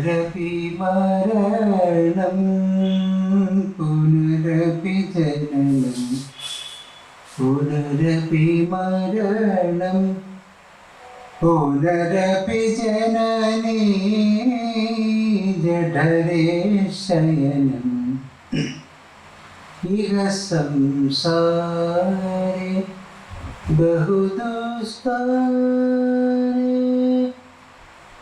പുനരപി മരണം പുനരപി ജനനം പുനരപി മരണം പുനരപി ജനനി ജഠരേ ശയനം. ഇഹ സംസാര ബഹുദുസ്താ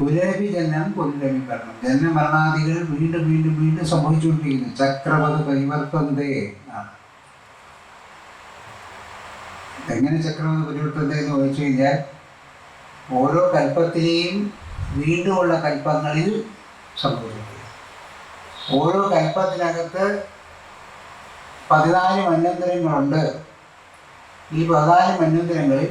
പുനരപി ജന്മം പുനരപി മരണം ജനന മരണാദികൾ വീണ്ടും വീണ്ടും വീണ്ടും സംഭവിച്ചുകൊണ്ടിരിക്കുന്നു. ചക്രവത് പരിവർത്തന്തേ എങ്ങനെ ചക്രവത് പരിവർത്തന്തേ എന്ന് ചോദിച്ചു കഴിഞ്ഞാൽ ഓരോ കൽപ്പത്തിലെയും വീണ്ടുമുള്ള കൽപ്പങ്ങളിൽ സംഭവിച്ചിട്ടുണ്ട്. ഓരോ കൽപ്പത്തിനകത്ത് പതിനാല് മന്വന്തരങ്ങളുണ്ട് ഈ പതിനാല് മന്വന്തരങ്ങളിൽ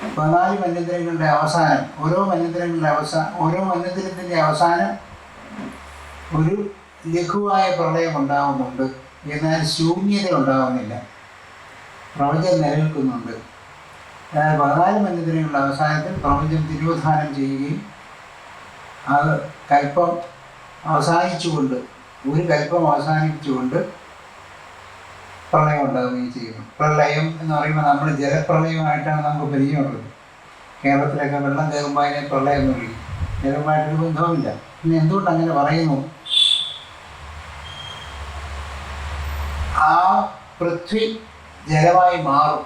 പതിനാല് മന്വന്തരങ്ങളുടെ അവസാനം ഓരോ മന്വന്തരങ്ങളുടെ അവസാനം ഓരോ മന്വന്തരത്തിന്റെ അവസാനം ഒരു ലഘുവായ പ്രളയം ഉണ്ടാവുന്നുണ്ട്. എന്നാൽ ശൂന്യത ഉണ്ടാവുന്നില്ല. പ്രപഞ്ചം നിലനിൽക്കുന്നുണ്ട്. എന്നാൽ പതിനാല് മന്വന്തരങ്ങളുടെ അവസാനത്തിൽ പ്രപഞ്ചം തിരുവധാനം ചെയ്യുകയും അത് കൽപ്പം അവസാനിച്ചുകൊണ്ട് ഒരു കൽപ്പം അവസാനിച്ചുകൊണ്ട് പ്രളയം ഉണ്ടാവുകയും ചെയ്യുന്നു പ്രളയം എന്ന് പറയുമ്പോൾ നമ്മൾ ജലപ്രളയമായിട്ടാണ് നമുക്ക് പരിചയമുള്ളത്. കേരളത്തിലൊക്കെ വെള്ളം കയറുമ്പോൾ അതിനെ പ്രളയം എന്ന് വിളിക്കും. ജലമായിട്ടൊരു ബന്ധവുമില്ല. പിന്നെ എന്തുകൊണ്ട് അങ്ങനെ പറയുന്നു? ആ പൃഥ്വി ജലമായി മാറും.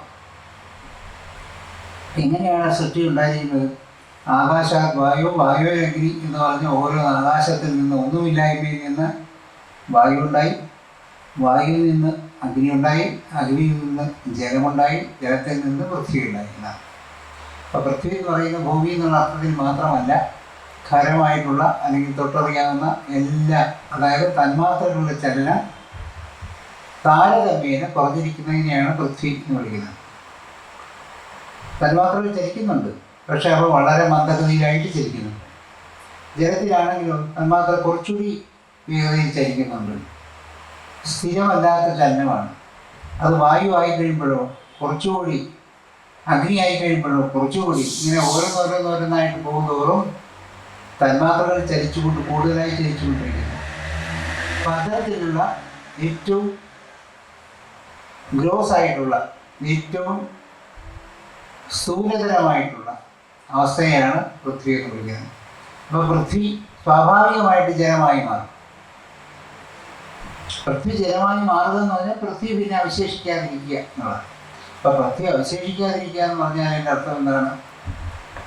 എങ്ങനെയാണ് സൃഷ്ടി ഉണ്ടായിരിക്കുന്നത്? ആകാശാത് വായു വായുവരഗ്നി എന്ന് പറഞ്ഞ ഓരോ ആകാശത്തിൽ നിന്ന് ഒന്നുമില്ലായ്മയിൽ നിന്ന് വായു ഉണ്ടായി. വായുവിൽ നിന്ന് അഗ്നി ഉണ്ടായി അഗ്നിയിൽ നിന്ന് ജലമുണ്ടായി ജലത്തിൽ നിന്ന് പൃഥ്വി ഉണ്ടായി എന്നാണ് അപ്പോൾ പൃഥ്വി എന്ന് പറയുന്ന ഭൂമി എന്നുള്ള അർത്ഥത്തിൽ മാത്രമല്ല ഖരമായിട്ടുള്ള അല്ലെങ്കിൽ തൊട്ടറിയാവുന്ന എല്ലാ അതായത് തന്മാത്രകളുടെ ചലനം താരതമ്യേന കുറഞ്ഞിരിക്കുന്നതിനെയാണ് പൃഥ്വി എന്ന് വിളിക്കുന്നത്. തന്മാത്രകൾ ചലിക്കുന്നുണ്ട് പക്ഷെ അവ വളരെ മന്ദഗതിയിലായിട്ട് ചലിക്കുന്നുണ്ട്. ജലത്തിലാണെങ്കിലും തന്മാത്ര കുറച്ചുകൂടി വേഗതയിൽ ചലിക്കുന്നുണ്ട്. സ്ഥിരമല്ലാത്ത ചലനമാണ്. അത് വായു ആയി കഴിയുമ്പോഴോ കുറച്ചുകൂടി അഗ്നി ആയി കഴിയുമ്പോഴോ കുറച്ചുകൂടി ഇങ്ങനെ ഓരോന്നോരോന്നോരോന്നായിട്ട് പോകുന്തോറും തന്മാത്രകൾ ചലിച്ചുകൊണ്ട് കൂടുതലായി ചലിച്ചുകൊണ്ടിരിക്കുന്നു. അപ്പം അത്തരത്തിലുള്ള ഏറ്റവും ഗ്രോസ് ആയിട്ടുള്ള ഏറ്റവും സ്ഥൂലതരമായിട്ടുള്ള അവസ്ഥയാണ് പൃഥ്വി എന്ന് വിളിക്കുന്നത്. അപ്പോൾ പൃഥ്വി സ്വാഭാവികമായിട്ട് ജലമായി മാറും. പൃഥ്വി ജലമായി മാറുക എന്ന് പറഞ്ഞാൽ പൃഥ്വി പിന്നെ അവശേഷിക്കാതിരിക്കുക എന്നുള്ളതാണ്. അപ്പോൾ പൃഥ്വി അവശേഷിക്കാതിരിക്കുക എന്ന് പറഞ്ഞാൽ അതിന്റെ അർത്ഥം എന്താണ്?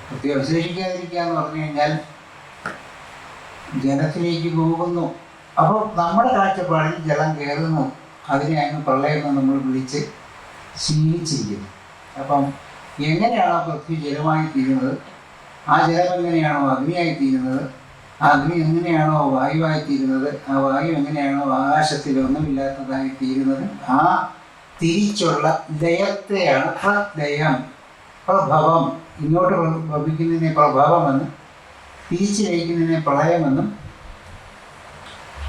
പൃഥ്വി അവശേഷിക്കാതിരിക്കുക എന്ന് പറഞ്ഞു കഴിഞ്ഞാൽ ജലത്തിലേക്ക് പോകുന്നു. അപ്പോൾ നമ്മുടെ കാഴ്ചപ്പാടിൽ ജലം കയറുന്നു. അതിനെ അങ്ങ് പ്രളയം നമ്മൾ വിളിച്ച് ശീലിച്ചിരിക്കുന്നു. അപ്പം എങ്ങനെയാണോ പൃഥ്വി ജലമായി തീരുന്നത് ആ ജലം എങ്ങനെയാണോ അഗ്നിയായി തീരുന്നത് അഗ്നി എങ്ങനെയാണോ വായുവായി തീരുന്നത് ആ വായു എങ്ങനെയാണോ ആകാശത്തിൽ ഒന്നുമില്ലാത്തതായി തീരുന്നത് ആ തിരിച്ചുള്ള ദയത്തെയാണ് പ്രദയം പ്രഭവം. ഇങ്ങോട്ട് ഭവിക്കുന്നതിനെ പ്രഭാവമെന്നും തിരിച്ചു ലയിക്കുന്നതിനെ പ്രളയമെന്നും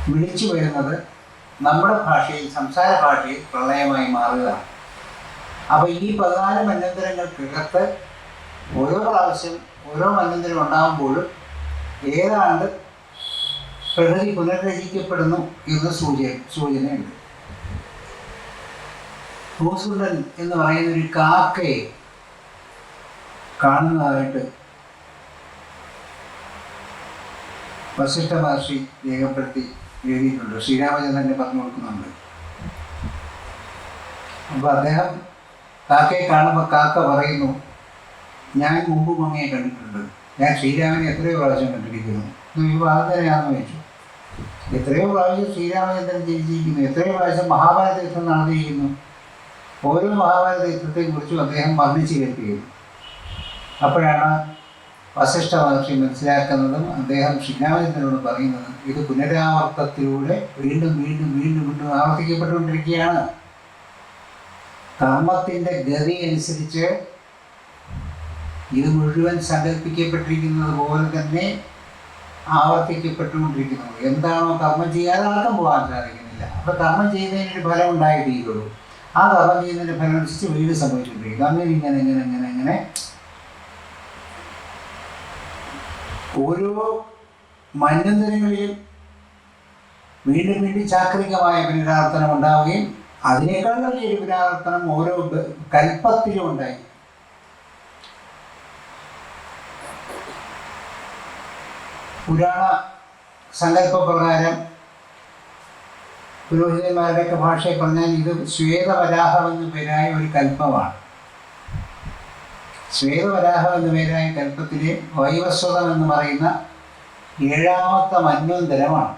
വിളിച്ചു വരുന്നത് നമ്മുടെ ഭാഷയിൽ സംസാര ഭാഷയിൽ പ്രളയമായി മാറുകയാണ്. അപ്പോൾ ഈ പതിനാല് മന്യന്തരങ്ങൾക്കകത്ത് ഓരോ പ്രാവശ്യം ഓരോ മന്യന്തരം ഉണ്ടാകുമ്പോഴും ഏതാണ്ട് പ്രകൃതി പുനർരചിക്കപ്പെടുന്നു എന്ന് സൂചന സൂചനയുണ്ട്. ഭൂസുണ്ടൻ എന്ന് പറയുന്ന ഒരു കാക്കയെ കാണുന്നതായിട്ട് വസിഷ്ഠ മഹർഷി രേഖപ്പെടുത്തി എഴുതിയിട്ടുണ്ട്. ശ്രീരാമചന്ദ്രനെ പറഞ്ഞു കൊടുക്കുന്നുണ്ട്. അപ്പോൾ അദ്ദേഹം കാക്കയെ കാണുമ്പോൾ കാക്ക പറയുന്നു ഞാൻ മുമ്പ് അങ്ങയെ കണ്ടിട്ടുണ്ട്. ഞാൻ ശ്രീരാമനെ എത്രയോ പ്രാവശ്യം കണ്ടിരിക്കുന്നു. അത് തന്നെയാണെന്ന് ചോദിച്ചു എത്രയോ പ്രാവശ്യം ശ്രീരാമചന്ദ്രൻ ജനിച്ചിരിക്കുന്നു. എത്രയോ പ്രാവശ്യം മഹാഭാരത യുദ്ധം നടന്നിരിക്കുന്നു. ഓരോ മഹാഭാരത യുദ്ധത്തെയും കുറിച്ചും അദ്ദേഹം വർണിച്ചു കേൾപ്പിക്കുന്നു. അപ്പോഴാണ് വസിഷ്ഠ മഹർഷി മനസ്സിലാക്കുന്നതും അദ്ദേഹം ശ്രീരാമചന്ദ്രനോട് പറയുന്നതും ഇത് പുനരാവർത്തത്തിലൂടെ വീണ്ടും വീണ്ടും വീണ്ടും വീണ്ടും ആവർത്തിക്കപ്പെട്ടുകൊണ്ടിരിക്കുകയാണ്. കർമ്മത്തിന്റെ ഗതി അനുസരിച്ച് ഇത് മുഴുവൻ സങ്കല്പിക്കപ്പെട്ടിരിക്കുന്നത് പോലെ തന്നെ ആവർത്തിക്കപ്പെട്ടുകൊണ്ടിരിക്കുന്നു. എന്താണോ കർമ്മം ചെയ്യാതെ ആർക്കും പോകാൻ സാധിക്കുന്നില്ല. അപ്പോൾ കർമ്മം ചെയ്യുന്നതിനൊരു ഫലം ഉണ്ടായിത്തീരുള്ളൂ ആ കർമ്മം ചെയ്യുന്നതിന്റെ ഫലം അനുസരിച്ച് വീട് സംഭവിച്ചിട്ടുണ്ട് അങ്ങനെ ഇങ്ങനെ ഇങ്ങനെ ഇങ്ങനെ ഇങ്ങനെ. ഓരോ മന്യന്തരങ്ങളിലും വീണ്ടും വീണ്ടും ചാക്രികമായ പുനരാവർത്തനം ഉണ്ടാവുകയും അതിനേക്കാൾ വലിയൊരു പുനരാവർത്തനം ഓരോ കൽപ്പത്തിലും ഉണ്ടായി. പുരാണ സങ്കല്പപ്രകാരം പുരോഹിതന്മാരുടെയൊക്കെ ഭാഷയെ പറഞ്ഞാൽ ഇത് ശ്വേതവരാഹം എന്ന പേരായ ഒരു കൽപ്പമാണ്. ശ്വേതവരാഹം എന്ന പേരായ കൽപ്പത്തിലെ വൈവസ്വതം എന്ന് പറയുന്ന ഏഴാമത്തെ മന്വന്തരമാണ്.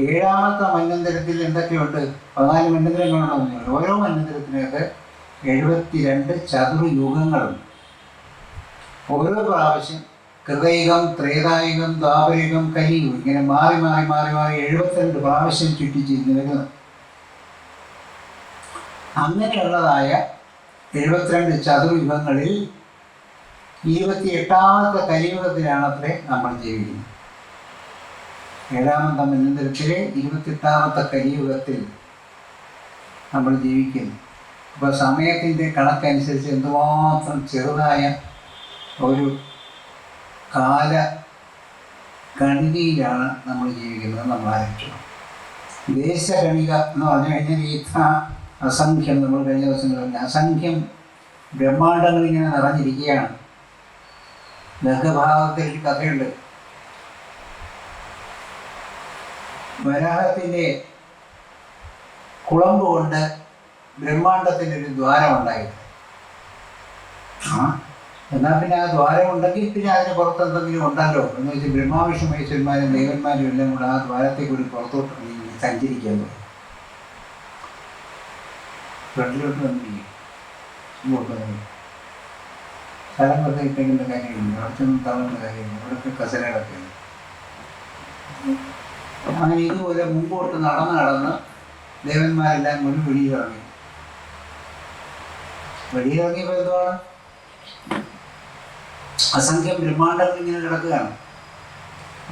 ഏഴാമത്തെ മന്വന്തരത്തിൽ എന്തൊക്കെയുണ്ട്? പതിനാല് മന്വന്തരങ്ങളുണ്ടെന്ന് ഓരോ മന്വന്തരത്തിനകത്ത് എഴുപത്തിരണ്ട് ചതുർയുഗങ്ങളുണ്ട്. ഓരോ പ്രാവശ്യം കൃതയുഗം ത്രേതായുഗം ദ്വാപരയുഗം കലിയുഗം ഇങ്ങനെ മാറി മാറി മാറി മാറി എഴുപത്തിരണ്ട് പ്രാവശ്യം ചുറ്റിച്ചിരുന്ന് വരുന്നത് അങ്ങനെയുള്ളതായ എഴുപത്തിരണ്ട് ചതുർയുഗങ്ങളിൽ ഇരുപത്തി എട്ടാമത്തെ കലിയുഗത്തിലാണ് അത്രേ നമ്മൾ ജീവിക്കുന്നത് ഏഴാമത്തെ മന്ദിരത്തിലെ ഇരുപത്തെട്ടാമത്തെ കലിയുഗത്തിൽ നമ്മൾ ജീവിക്കുന്നു. അപ്പോൾ സമയത്തിന്റെ കണക്കനുസരിച്ച് എന്തുമാത്രം ചെറുതായ ഒരു കാല കണികയിലാണ് നമ്മൾ ജീവിക്കുന്നത് നമ്മൾ ആലോചിക്കണം ദേശകണിക എന്ന് പറഞ്ഞു കഴിഞ്ഞാൽ ഇത്ര അസംഖ്യം നമ്മൾ കഴിഞ്ഞ ദിവസം പറഞ്ഞ. അസംഖ്യം ബ്രഹ്മാണ്ടങ്ങൾ ഇങ്ങനെ നിറഞ്ഞിരിക്കുകയാണ്. ലഘഭാഗത്തിൽ കഥയുണ്ട്. വരാഹത്തിന്റെ കുളമ്പ് കൊണ്ട് ബ്രഹ്മാണ്ടത്തിന്റെ ഒരു ദ്വാരമുണ്ടായിരുന്നു. എന്നാൽ പിന്നെ ആ ദ്വാരം ഉണ്ടെങ്കിൽ പിന്നെ അതിന് പുറത്ത് എന്തെങ്കിലും ഉണ്ടല്ലോ. എന്ന് വെച്ചാൽ ബ്രഹ്മാവിഷ്ണു മഹേശ്വരന്മാരും ദേവന്മാരും എല്ലാം കൂടെ ആ ദ്വാരത്തെ കൂടി പുറത്തോട്ട് സഞ്ചരിക്കുന്നു. ഫ്രണ്ടിലോട്ട് വന്നിരിക്കും സ്ഥലം വെറുതെ ഇട്ടെങ്കിന്റെ കാര്യമില്ല. അവിടെ ചെന്ന് തളേണ്ട കാര്യമില്ല. ഇവിടുത്തെ കസരകളൊക്കെ. അങ്ങനെ ഇതുപോലെ മുമ്പോട്ട് നടന്ന് നടന്ന് ദേവന്മാരെല്ലാം കൂടി വെളിയിലിറങ്ങി വെളിയിറങ്ങിയപ്പോൾ എന്തുവാണ്? അസംഖ്യം ബ്രഹ്മാണ്ടങ്ങൾ ഇങ്ങനെ കിടക്കുകയാണ്.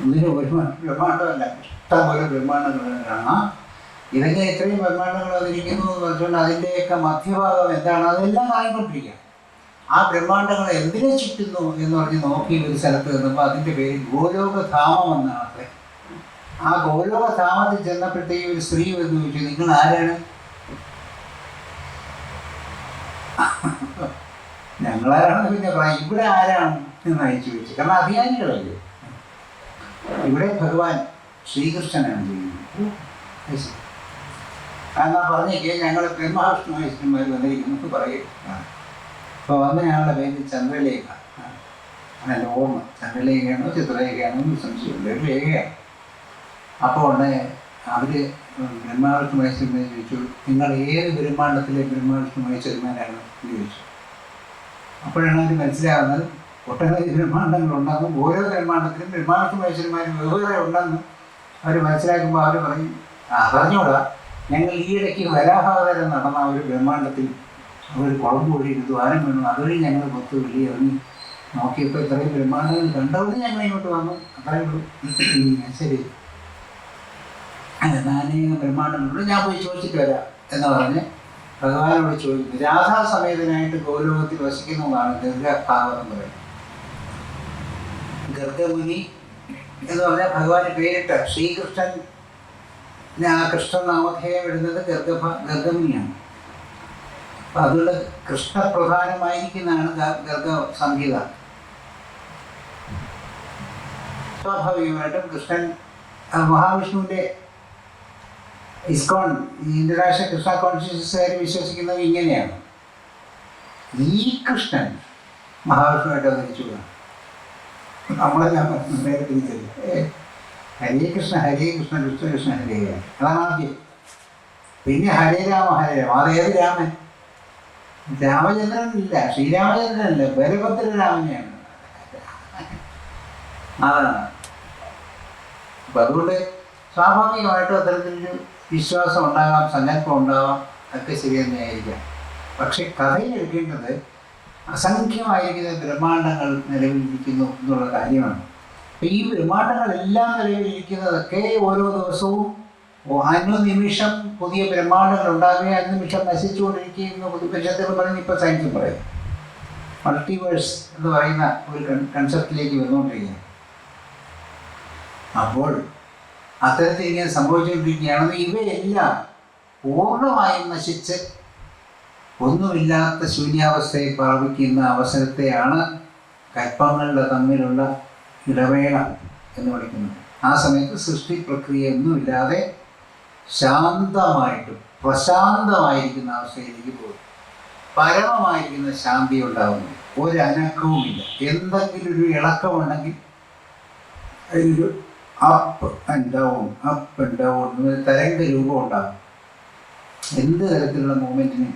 ഒന്നിനും ഒരു ബ്രഹ്മാണ്ടമല്ല. ഇഷ്ടംപോലെ ബ്രഹ്മാണ്ടങ്ങൾ കാണാം. ഇതൊക്കെ എത്രയും ബ്രഹ്മാണ്ടങ്ങൾ വന്നിരിക്കുന്നു എന്ന് പറഞ്ഞുകൊണ്ട് അതിന്റെയൊക്കെ മധ്യഭാഗം എന്താണ്? അതെല്ലാം ആയിക്കൊണ്ടിരിക്കുക ആ ബ്രഹ്മാണ്ടങ്ങൾ എന്തിനെ ചുറ്റുന്നു എന്ന് പറഞ്ഞ് നോക്കി ഒരു സ്ഥലത്ത് നിന്നപ്പോൾ അതിന്റെ പേര് ഗോലോകധാമം എന്നാണ് അത്ര. ആ ഗോലോകധാമത്തിൽ ചെന്നപ്പോഴത്തേക്ക് ഒരു സ്ത്രീ വന്ന് ചോദിച്ചു നിങ്ങൾ ആരാണ്? ഞങ്ങളാരാണെന്ന് പിന്നെ ഇവിടെ ആരാണ് എന്ന് അയച്ചു ചോദിച്ചു കാരണം അഭിയാനികളല്ലേ ഇവിടെ ഭഗവാൻ ശ്രീകൃഷ്ണനാണ് ചെയ്യുന്നത്. എന്നാ പറഞ്ഞേക്കേ ഞങ്ങൾ ബ്രഹ്മവിഷ്ണു മഹേശ്വരന്മാർ വന്നിരിക്കുന്നു പറയും. അപ്പോൾ വന്ന ഞങ്ങളുടെ പേര് ചന്ദ്രലേഖ. അങ്ങനെ ഓർമ്മ. ചന്ദ്രലേഖയാണോ ചിത്രലേഖയാണോ എന്ന് സംശയമില്ല. ഒരു രേഖയാണ്. അപ്പോൾ ഉടനെ അവർ ബ്രഹ്മാവിഷ്ണു മഹേശ്വരന്മാർ ചോദിച്ചു നിങ്ങൾ ഏത് ബ്രഹ്മാണ്ടത്തിലെ ബ്രഹ്മാവിഷ്ണു മഹേശ്വരന്മാരാണ് എന്ന് ചോദിച്ചു. അപ്പോഴാണ് അവർ മനസ്സിലാകുന്നത് ഒട്ടനവധി ബ്രഹ്മാണ്ടങ്ങളുണ്ടെന്നും ഓരോ ബ്രഹ്മാണ്ടത്തിലും ബ്രഹ്മാവിഷ്ണു മഹേശ്വരന്മാർ വെവ്വേറെ ഉണ്ടെന്ന് അവർ മനസ്സിലാക്കുമ്പോൾ അവർ പറയും ആ പറഞ്ഞോടാ ഞങ്ങൾ ഈയിടയ്ക്ക് വരാഹാവതരം നടന്ന ഒരു ബ്രഹ്മാണ്ടത്തിൽ ഒരു കുളം കൂടി ദ്വാരം വീണു. അതുവഴി ഞങ്ങൾ പുറത്ത് വെള്ളി ഇറങ്ങി നോക്കിയപ്പോൾ ഇത്രയും ബ്രഹ്മാണ്ടങ്ങൾ കണ്ടവര് ഞങ്ങൾ ഇങ്ങോട്ട് വന്നു. അത്രയേ ശരി. നാനേ ബ്രഹ്മാണ്ടങ്ങളുണ്ട് ഞാൻ പോയി ചോദിച്ചിട്ട് വരാം എന്ന് പറഞ്ഞ് ഭഗവാനോട് ചോദിക്കുന്നു രാധാസമേതനായിട്ട് ഗോലോകത്തിൽ വസിക്കുന്നതാണ് ഗർഗഭാവം എന്ന് പറയുന്നത്. ഗർഗമുനി എന്ന് പറഞ്ഞാൽ ഭഗവാന് പേരിട്ട ശ്രീകൃഷ്ണൻ ആ കൃഷ്ണൻ നാമധേയം ഇടുന്നത് ഗർഗഭ ഗർഗമുനിയാണ്. അപ്പം അതുകൊണ്ട് കൃഷ്ണപ്രധാനമായിരിക്കുന്നതാണ് ഗർഗ സംഗീത സ്വാഭാവികമായിട്ടും കൃഷ്ണൻ മഹാവിഷ്ണുവിന്റെ ഇസ്കോൺ ഇന്റർനാഷണൽ കൃഷ്ണ കോൺഷ്യസ്കാർ വിശ്വസിക്കുന്നത് ഇങ്ങനെയാണ്. ഈ കൃഷ്ണൻ മഹാവിഷ്ണുവായിട്ട് അവതരിച്ചു നമ്മളെല്ലാം നേരെ തിരിച്ചല്ല ഏ, ഹരേ കൃഷ്ണ ഹരേ കൃഷ്ണ കൃഷ്ണ കൃഷ്ണ ഹരേ അതാണ് ആദ്യം. പിന്നെ ഹരേ രാമ ഹരേ രാമ. അതേത് രാമൻ? രാമചന്ദ്രനില്ല ശ്രീരാമചന്ദ്രനല്ല ബലഭദ്ര രാമനെയാണ്. അതാണ്. അപ്പം അതുകൊണ്ട് സ്വാഭാവികമായിട്ടും അത്തരത്തിലൊരു വിശ്വാസം ഉണ്ടാകാം സങ്കല്പം ഉണ്ടാകാം ഒക്കെ ശരി തന്നെയായിരിക്കാം. പക്ഷെ കഥയിൽ എടുക്കേണ്ടത് അസംഖ്യമായിരിക്കുന്ന ബ്രഹ്മാണ്ടങ്ങൾ നിലവിലിരിക്കുന്നു എന്നുള്ള കാര്യമാണ്. അപ്പം ഈ ബ്രഹ്മാണ്ടങ്ങളെല്ലാം നിലവിലിരിക്കുന്നതൊക്കെ ഓരോ ദിവസവും അനുനിമിഷം പുതിയ ബ്രഹ്മാണ്ടങ്ങൾ ഉണ്ടാകുകയും അനുനിമിഷം നശിച്ചുകൊണ്ടിരിക്കുകയും പുതുപക്ഷത്തിൽ പറഞ്ഞ് ഇപ്പോൾ സയൻസ് പറയും. മൾട്ടിവേഴ്സ് എന്ന് പറയുന്ന ഒരു കൺസെപ്റ്റിലേക്ക് വന്നുകൊണ്ടിരിക്കുകയാണ്. അപ്പോൾ അത്തരത്തിൽ ഇങ്ങനെ സംഭവിച്ചുകൊണ്ടിരിക്കുകയാണെന്ന് ഇവയെല്ലാം പൂർണമായും നശിച്ച് ഒന്നുമില്ലാത്ത ശൂന്യാവസ്ഥയെ പ്രാപിക്കുന്ന അവസരത്തെയാണ് കൽപ്പങ്ങളുടെ തമ്മിലുള്ള ഇടവേള എന്ന് വിളിക്കുന്നത്. ആ സമയത്ത് സൃഷ്ടി പ്രക്രിയ ഒന്നുമില്ലാതെ ശാന്തമായിട്ട് പ്രശാന്തമായിരിക്കുന്ന അവസ്ഥയിലേക്ക് പോകും. പരമമായിരിക്കുന്ന ശാന്തി ഉണ്ടാകുന്നു. ഒരു അനക്കവുമില്ല എന്തെങ്കിലും ഒരു ഇളക്കമുണ്ടെങ്കിൽ അതിലൊരു up and down up and down എന്നൊരു തരംഗ രൂപം ഉണ്ടാകും. എന്ത് തരത്തിലുള്ള മൂവ്മെന്റിന്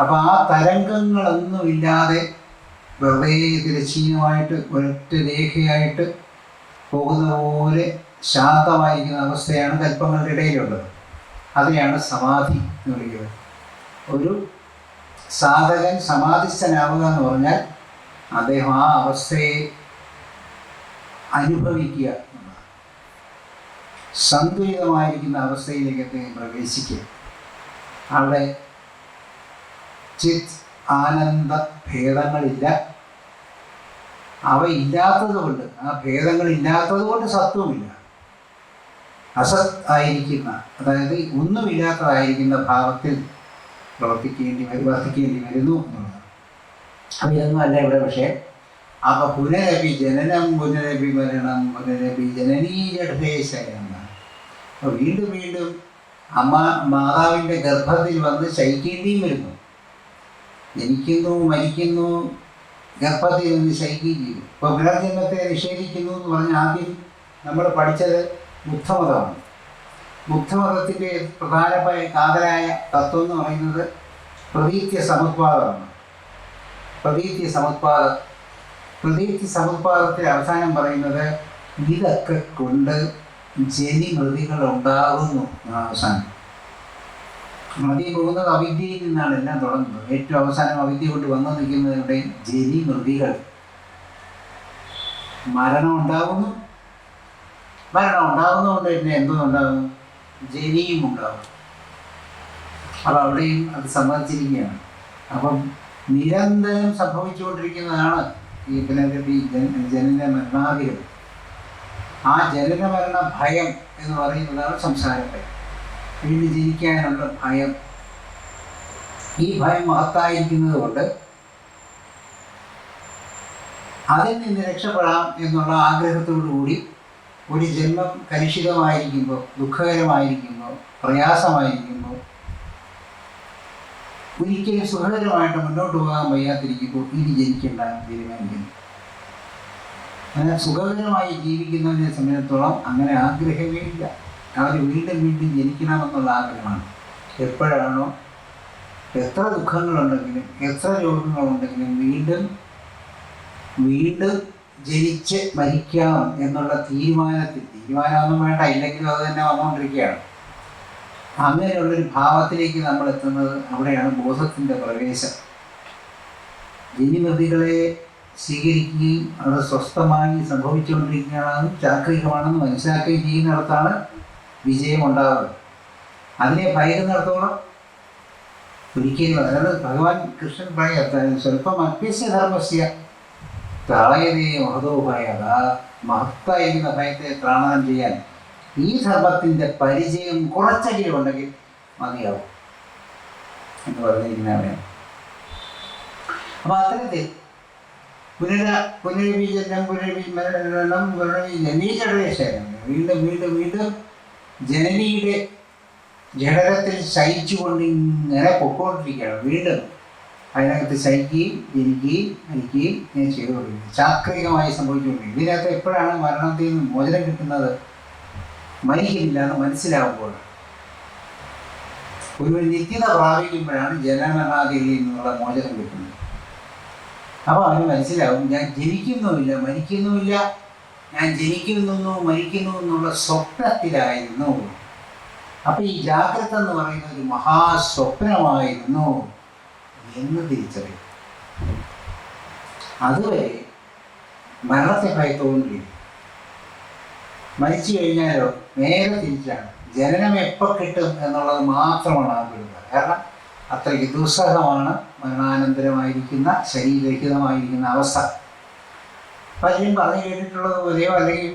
അപ്പോൾ ആ തരംഗങ്ങളൊന്നും ഇല്ലാതെ വെറുതെ തിരശ്ചീനമായിട്ട് ഒരൊറ്റ രേഖയായിട്ട് പോകുന്ന പോലെ ശാന്തമായിരിക്കുന്ന അവസ്ഥയാണ് കൽപ്പങ്ങളുടെ ഇടയിലുള്ളത്. അതിനെയാണ് സമാധി എന്ന് വിളിക്കുന്നത്. ഒരു സാധകൻ സമാധിസ്ഥനാവുക എന്ന് പറഞ്ഞാൽ അദ്ദേഹം ആ അവസ്ഥയെ അനുഭവിക്കുക. സന്തുലിതമായിരിക്കുന്ന അവസ്ഥയിലേക്ക് അദ്ദേഹം പ്രവേശിക്കുക. അവിടെ ചിത് ആനന്ദ ഭേദങ്ങളില്ല. അവ ഇല്ലാത്തതുകൊണ്ട് ആ ഭേദങ്ങൾ ഇല്ലാത്തത് കൊണ്ട് സത്വമില്ല. അസത് ആയിരിക്കുന്ന അതായത് ഒന്നുമില്ലാത്തതായിരിക്കുന്ന ഭാവത്തിൽ പ്രവർത്തിക്കേണ്ടി വരും വർദ്ധിക്കേണ്ടി വരുന്നു എന്നുള്ളതാണ്. അപ്പോൾ ഇതൊന്നും അല്ല ഇവിടെ പക്ഷേ അപ്പൊ പുനരപി ജനനം പുനരപി മരണം പുനരപി ജനനീജഠേശയം അപ്പോൾ വീണ്ടും വീണ്ടും അമ്മ മാതാവിന്റെ ഗർഭത്തിൽ വന്ന് ശയിക്കേണ്ടിയും വരുന്നു. ജനിക്കുന്നു മരിക്കുന്നു ഗർഭത്തിൽ നിന്ന് ശയിക്കുകയും ചെയ്തു ഇപ്പോൾ പുനർജന്മത്തെ നിഷേധിക്കുന്നു എന്ന് പറഞ്ഞ ആദ്യം നമ്മൾ പഠിച്ചത് ബുദ്ധമതമാണ്. ബുദ്ധമതത്തിന്റെ പ്രധാനമായ കാതലായ തത്വം എന്ന് പറയുന്നത് പ്രതീത്യ സമുത്പാദമാണ്. പ്രതീത്യ സമുത്പാദ പ്രതീത്യ സമുത്പാദത്തിൽ അവസാനം പറയുന്നത് ഇതൊക്കെ കൊണ്ട് ജനിമൃതികൾ ഉണ്ടാകുന്നു അവസാനം. മതി പോകുന്നത് അവിദ്യയിൽ നിന്നാണ് എല്ലാം തുടങ്ങുന്നത്. ഏറ്റവും അവസാനം അവിദ്യ കൊണ്ട് വന്നു നിൽക്കുന്നതിലൂടെ ജനിമൃതികൾ മരണം ഉണ്ടാകുന്നു. മരണം ഉണ്ടാകുന്നതുകൊണ്ട് തന്നെ എന്തുണ്ടാകുന്നു ജനിയും ഉണ്ടാകും അപ്പൊ അവിടെയും അത് സമ്മതിച്ചിരിക്കുകയാണ് അപ്പം നിരന്തരം സംഭവിച്ചുകൊണ്ടിരിക്കുന്നതാണ് ഈ പിന്നെ ജന ജനന മരണാദികൾ ആ ജനന മരണ ഭയം എന്ന് പറയുന്നതാണ് സംസാര ഭയം ഇന്ന് ജനിക്കാനുള്ള ഭയം. ഈ ഭയം മഹത്തായിരിക്കുന്നത് കൊണ്ട് അതിൽ നിന്ന് രക്ഷപ്പെടാം എന്നുള്ള ആഗ്രഹത്തോടു കൂടി ഒരു ജന്മം കലുഷിതമായിരിക്കുമ്പോൾ ദുഃഖകരമായിരിക്കുമ്പോൾ പ്രയാസമായിരിക്കുമ്പോൾ ഒരിക്കലും സുഖകരമായിട്ട് മുന്നോട്ട് പോകാൻ വയ്യാതിരിക്കുമ്പോൾ ഇനി ജനിക്കേണ്ട തീരുമാനിക്കുന്നു അങ്ങനെ സുഖകരമായി ജീവിക്കുന്നതിനെ സംബന്ധിച്ചിടത്തോളം അങ്ങനെ ആഗ്രഹമേ ഇല്ല അവർ വീണ്ടും വീണ്ടും ജനിക്കണമെന്നുള്ള ആഗ്രഹമാണ്. എപ്പോഴാണോ എത്ര ദുഃഖങ്ങളുണ്ടെങ്കിലും എത്ര രോഗങ്ങളുണ്ടെങ്കിലും വീണ്ടും വീണ്ടും ജനിച്ച് മരിക്കാം എന്നുള്ള തീരുമാനത്തിൽ തീരുമാനമൊന്നും വേണ്ട ഇല്ലെങ്കിലും അത് തന്നെ വന്നുകൊണ്ടിരിക്കുകയാണ്. അങ്ങനെയുള്ളൊരു ഭാവത്തിലേക്ക് നമ്മൾ എത്തുന്നത് അവിടെയാണ് ബോധത്തിന്റെ പ്രവേശം. ജനിമൃതികളെ സ്വീകരിക്കുകയും അത് സ്വസ്ഥമായി സംഭവിച്ചുകൊണ്ടിരിക്കുകയാണെന്നും ചാക്രികമാണെന്ന് മനസ്സിലാക്കുകയും ചെയ്യുന്നിടത്താണ് വിജയം ഉണ്ടാകുന്നത് അതിനെ ഭയക്കുന്നിടത്തോളം ഒരിക്കലും അതായത് ഭഗവാൻ കൃഷ്ണൻ ഭയ സ്വല്പം അഭ്യസ്യ ധർമ്മസ്യ ത്രായതേ മഹതോഭയ മഹത്തായിരിക്കുന്ന ഭയത്തെ ത്രാണനം ചെയ്യാൻ ഈ ധർമ്മത്തിന്റെ പരിചയം കുറച്ചെങ്കിലും ഉണ്ടെങ്കിൽ മതിയാവും. എന്ന് പറഞ്ഞിരിക്കുന്ന അപ്പം അത്തരത്തിൽ പുനര പുനരവിജനം പുനരവിമരണം പുനരവി ജനീജടേശനം വീണ്ടും വീണ്ടും വീണ്ടും ജനനിയുടെ ജഡരത്തിൽ ശയിച്ചുകൊണ്ട് ഇങ്ങനെ പൊക്കോണ്ടിരിക്കുകയാണ് വീണ്ടും അതിനകത്ത് സഹിക്കുകയും ജനിക്കുകയും മരിക്കുകയും ഞാൻ ചെയ്തുകൊണ്ടിരിക്കുന്നത് ചാക്രികമായി സംഭവിച്ചുകൊണ്ടിരിക്കുന്നത് ഇതിനകത്ത് എപ്പോഴാണ് മരണത്തിൽ നിന്ന് മോചനം കിട്ടുന്നത്? മരിക്കുന്നില്ല എന്ന് മനസ്സിലാവുമ്പോൾ. ഒരു നിത്യത പ്രാപിക്കുമ്പോഴാണ് ജനനാദിയിൽ നിന്നുള്ള മോചനം കിട്ടുന്നത്. അപ്പോൾ അവന് മനസ്സിലാവും ഞാൻ ജനിക്കുന്നുമില്ല മരിക്കുന്നുമില്ല. ഞാൻ ജനിക്കുന്നു മരിക്കുന്നു എന്നുള്ള സ്വപ്നത്തിലായിരുന്നു. അപ്പൊ ഈ ജാഗ്രത എന്ന് പറയുന്ന ഒരു മഹാസ്വപ്നമായിരുന്നു എന്ന് തിരിച്ചറിയും. അതുവരെ മരണത്തെ ഭയത്തോണ്ടിരിക്കും മരിച്ചു കഴിഞ്ഞാലോ? നേരെ തിരിച്ചാണ്. ജനനം എപ്പോൾ കിട്ടും എന്നുള്ളത് മാത്രമാണ് ആഗ്രഹിക്കുന്നത് കാരണം അത്രയ്ക്ക് ദുസ്സഹമാണ് മരണാനന്തരമായിരിക്കുന്ന ശരീരഹിതമായിരിക്കുന്ന അവസ്ഥ. പലരും പറഞ്ഞു കേട്ടിട്ടുള്ളത് പോലെയോ അല്ലെങ്കിൽ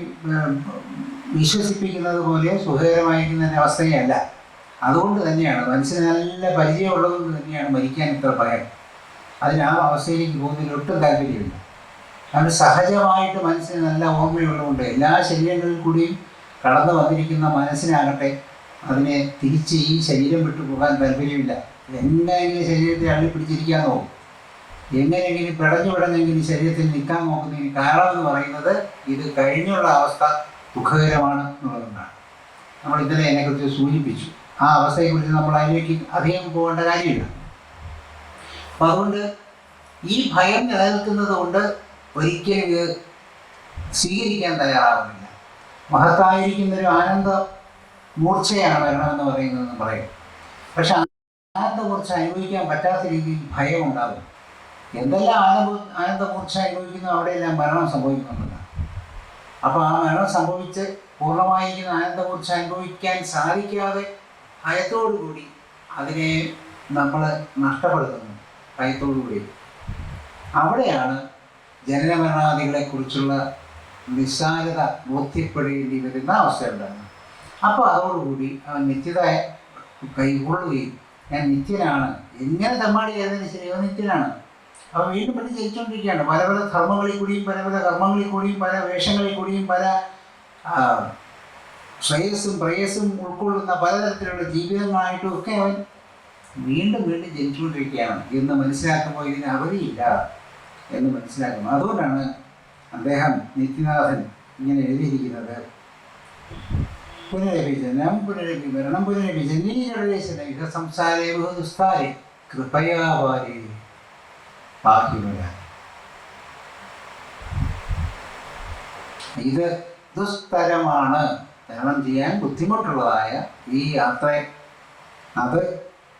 വിശ്വസിപ്പിക്കുന്നത് പോലെയോ സുഖകരമായിരിക്കുന്ന അവസ്ഥയല്ല. അതുകൊണ്ട് തന്നെയാണ് മനസ്സിന് നല്ല പരിചയമുള്ളത് കൊണ്ട് തന്നെയാണ് മരിക്കാൻ ഇത്ര ഭയം. അതിന് ആ അവസ്ഥയിലേക്ക് പോകുന്നതിൽ ഒട്ടും താല്പര്യമില്ല. കാരണം സഹജമായിട്ട് മനസ്സിന് നല്ല ഓർമ്മയുള്ളതുകൊണ്ട് എല്ലാ ശരീരങ്ങളിൽ കൂടിയും കടന്നു വന്നിരിക്കുന്ന മനസ്സിനാകട്ടെ അതിനെ തിരിച്ച് ഈ ശരീരം വിട്ടു പോകാൻ താല്പര്യമില്ല. എങ്ങനെയെങ്കിലും ശരീരത്തെ അള്ളിപ്പിടിച്ചിരിക്കാൻ നോക്കും എങ്ങനെയെങ്കിലും പിടഞ്ഞു പിടഞ്ഞെങ്കിലും ശരീരത്തിൽ നിൽക്കാൻ നോക്കുന്നതിന് കാരണം എന്ന് പറയുന്നത് ഇത് കഴിഞ്ഞുള്ള അവസ്ഥ ദുഃഖകരമാണ് എന്നുള്ളതുകൊണ്ടാണ്. നമ്മൾ ഇന്നലെ അതിനെക്കുറിച്ച് സൂചിപ്പിച്ചു. ആ അവസ്ഥയെക്കുറിച്ച് നമ്മൾ അതിലേക്ക് അധികം പോകേണ്ട കാര്യമില്ല. അപ്പം അതുകൊണ്ട് ഈ ഭയം നിലനിൽക്കുന്നത് കൊണ്ട് ഒരിക്കലും സ്വീകരിക്കാൻ തയ്യാറാവുന്നില്ല. മഹത്തായിരിക്കുന്നൊരു ആനന്ദ മൂർച്ചയാണ് മരണമെന്ന് പറയുന്നതെന്ന് പറയും. പക്ഷെ ആനന്ദ മൂർച്ച അനുഭവിക്കാൻ പറ്റാത്ത രീതിയിൽ ഭയം ഉണ്ടാകും. എന്തെല്ലാം ആനന്ദ ആനന്ദമൂർച്ച അനുഭവിക്കുന്നു അവിടെയെല്ലാം മരണം സംഭവിക്കുന്നുണ്ട്. അപ്പോൾ ആ മരണം സംഭവിച്ച് പൂർണമായിരിക്കുന്ന ആനന്ദമൂർച്ച അനുഭവിക്കാൻ സാധിക്കാതെ ഭയത്തോടു കൂടി അതിനെ നമ്മൾ നഷ്ടപ്പെടുത്തുന്നു. ഭയത്തോടു കൂടി അവിടെയാണ് ജനനമരണാദികളെ കുറിച്ചുള്ള നിസ്സാരത ബോധ്യപ്പെടേണ്ടി വരുന്ന അവസ്ഥ ഉണ്ടാകുന്നത് അപ്പോൾ അതോടുകൂടി അവൻ നിത്യത കൈകൊള്ളുകയും ഞാൻ നിത്യനാണ്. എങ്ങനെ തമ്മാടി ചെയ്തതിന് അവൻ നിത്യനാണ്. അവൻ വീണ്ടും പണി ജയിച്ചുകൊണ്ടിരിക്കുകയാണ്. പല പല ധർമ്മങ്ങളിൽ കൂടിയും പല പല കർമ്മങ്ങളിൽ കൂടിയും പല വേഷങ്ങളിൽ കൂടിയും പല ശ്രേയസ്സും പ്രേയസ്സും ഉൾക്കൊള്ളുന്ന പലതരത്തിലുള്ള ജീവിതങ്ങളായിട്ടും ഒക്കെ അവൻ വീണ്ടും വീണ്ടും ജനിച്ചുകൊണ്ടിരിക്കുകയാണ്. എന്ന് മനസ്സിലാക്കുമ്പോൾ ഇതിന് അവധിയില്ല എന്ന് മനസ്സിലാക്കുന്നു. അതുകൊണ്ടാണ് അദ്ദേഹം നിത്യനാഥൻ ഇങ്ങനെ എഴുതിയിരിക്കുന്നത്. പുനരഭിജനം പുനരഭിമരണം പുനരഭിജനീകരണ സംസാരേ ബഹുദുസ്താരെ കൃപയാവാരേ പാഹിമര ഇത് ദുസ്തരമാണ്. തരണം ചെയ്യാൻ ബുദ്ധിമുട്ടുള്ളതായ ഈ യാത്ര അത്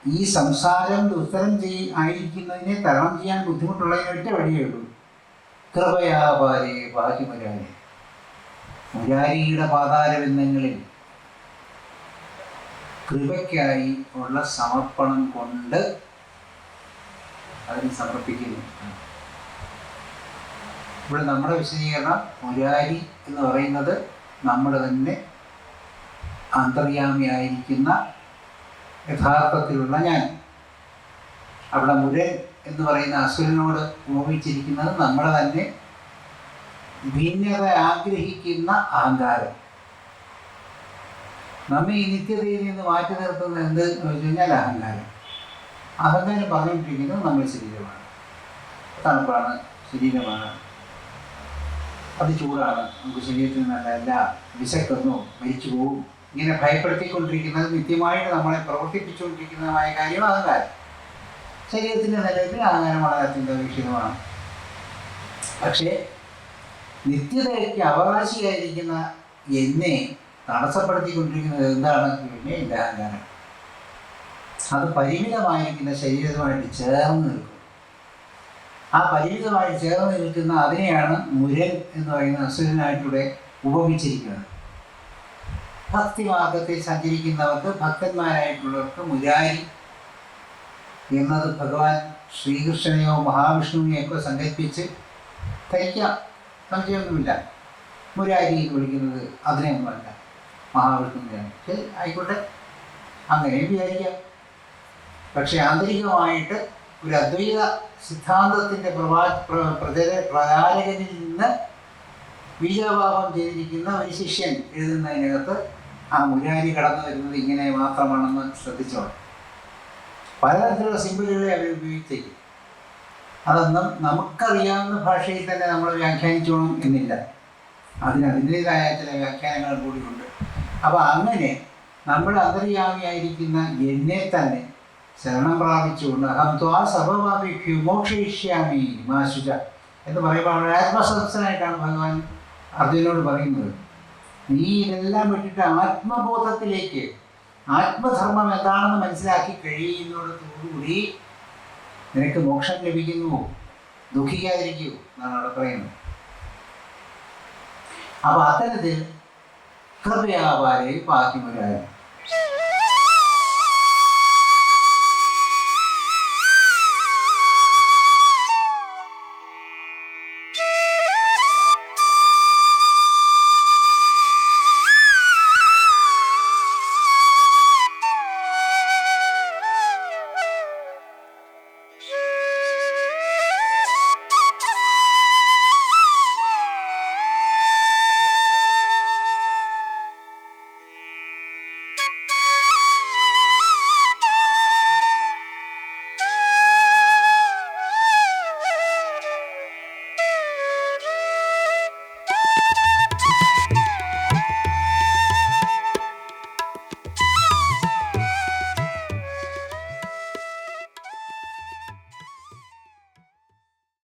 ഈ സംസാരം ദുസ്തരം ചെയ് ആയിരിക്കുന്നതിനെ തരണം ചെയ്യാൻ ബുദ്ധിമുട്ടുള്ളതിന് ഒറ്റ വഴിയേ ഉള്ളൂ. കൃപയാപാരെ ബാഹ്യമുരാരി മുരാരിയുടെ പാതാരബന്ധങ്ങളിൽ കൃപയ്ക്കായി ഉള്ള സമർപ്പണം കൊണ്ട് അതിന് സമർപ്പിക്കുന്നു. ഇവിടെ നമ്മുടെ വിശദീകരണം മുരാരി എന്ന് പറയുന്നത് നമ്മൾ തന്നെ അന്തര്യാമിയായിരിക്കുന്ന യഥാർത്ഥത്തിലുള്ള ഞാൻ. അവിടെ മുരൻ എന്ന് പറയുന്ന അസുരനോട് ഉപമിച്ചിരിക്കുന്നത് നമ്മളെ തന്നെ ഭിന്നത ആഗ്രഹിക്കുന്ന അഹങ്കാരം. നമ്മെ ഈ നിത്യതയിൽ നിന്ന് മാറ്റി നിർത്തുന്നത് എന്ത് എന്ന് വെച്ച് കഴിഞ്ഞാൽ അഹങ്കാരം. അഹങ്കാരം പറഞ്ഞുകൊണ്ടിരിക്കുന്നത് നമ്മുടെ ശരീരമാണ്. തണുപ്പാണ് ശരീരമാണ്. അത് ചൂടാണ്. നമുക്ക് ശരീരത്തിന് നല്ലതല്ല വിശക്കുന്നു മരിച്ചു പോകും. ഇങ്ങനെ ഭയപ്പെടുത്തിക്കൊണ്ടിരിക്കുന്നത് നിത്യമായിട്ട് നമ്മളെ പ്രവർത്തിപ്പിച്ചുകൊണ്ടിരിക്കുന്നതുമായ കാര്യം അഹങ്കാരം. ശരീരത്തിന്റെ നിലയത്തിൽ അഹങ്കാരം വളരെ അത്യന്താപേക്ഷിതമാണ്. പക്ഷേ നിത്യതയ്ക്ക് അവകാശിയായിരിക്കുന്ന എന്നെ തടസ്സപ്പെടുത്തിക്കൊണ്ടിരിക്കുന്നത് എന്താണ്? പിന്നെ അത് പരിമിതമായിരിക്കുന്ന ശരീരവുമായിട്ട് ചേർന്ന് നിൽക്കും. ആ പരിമിതമായി ചേർന്ന് നിൽക്കുന്ന അതിനെയാണ് മുരൻ എന്ന് പറയുന്ന അസുരനായിട്ടൂടെ ഉപമിച്ചിരിക്കുന്നത്. ഭക്തിമാർഗത്തിൽ സഞ്ചരിക്കുന്നവർക്ക് ഭക്തന്മാരായിട്ടുള്ളവർക്ക് മുരാരി എന്നത് ഭഗവാൻ ശ്രീകൃഷ്ണനെയോ മഹാവിഷ്ണുവിനെയോ ഒക്കെ സങ്കല്പിച്ച് ധരിക്കാം. സംശയമൊന്നുമില്ല. മുരാരി എന്ന് വിളിക്കുന്നത് അതിനെയൊന്നുമല്ല മഹാവിഷ്ണുവിനെയാണ് ശരി ആയിക്കോട്ടെ. അങ്ങനെയും വിചാരിക്കാം. പക്ഷെ ആന്തരികമായിട്ട് ഒരു അദ്വൈത സിദ്ധാന്തത്തിന്റെ പ്രവാ പ്ര- പ്രചര പ്രചാരകനിൽ നിന്ന് ബീജാഭാവം ചെയ്തിരിക്കുന്ന ഒരു ശിഷ്യൻ എഴുതുന്നതിനകത്ത് ആ മുരാരി കടന്നു വരുന്നത് ഇങ്ങനെ മാത്രമാണെന്ന് ശ്രദ്ധിച്ചോളാം. പലതരത്തിലുള്ള സിമ്പിളുകളെ അവർ ഉപയോഗിച്ചേക്കും. അതൊന്നും നമുക്കറിയാവുന്ന ഭാഷയിൽ തന്നെ നമ്മൾ വ്യാഖ്യാനിച്ചോണം എന്നില്ല. അതിന് അതിന്റെതായ ചില വ്യാഖ്യാനങ്ങൾ കൂടിയുണ്ട് അപ്പോൾ അങ്ങനെ നമ്മൾ അന്തര്യാമിയായിരിക്കുന്ന എന്നെ തന്നെ ശരണം പ്രാപിച്ചുകൊണ്ട് അഹം ത്വാ സർവമാപിക്കു മോക്ഷയിഷ്യാമി മാശുജ എന്ന് പറയുമ്പോൾ അവിടെ ആത്മസദസ്സനായിട്ടാണ് ഭഗവാൻ അർജുനോട് പറയുന്നത്. നീ ഇതെല്ലാം വിട്ടിട്ട് ആത്മബോധത്തിലേക്ക് ആത്മധർമ്മം എന്താണെന്ന് മനസ്സിലാക്കി കഴിയുന്നതോടുകൂടി നിനക്ക് മോക്ഷം ലഭിക്കുന്നു ദുഃഖിക്കാതിരിക്കൂ എന്നാണ് അവിടെ പറയുന്നത്. അപ്പൊ അത്തരത്തിൽ കൃപയാവാരെ ബാക്കി വരാൻ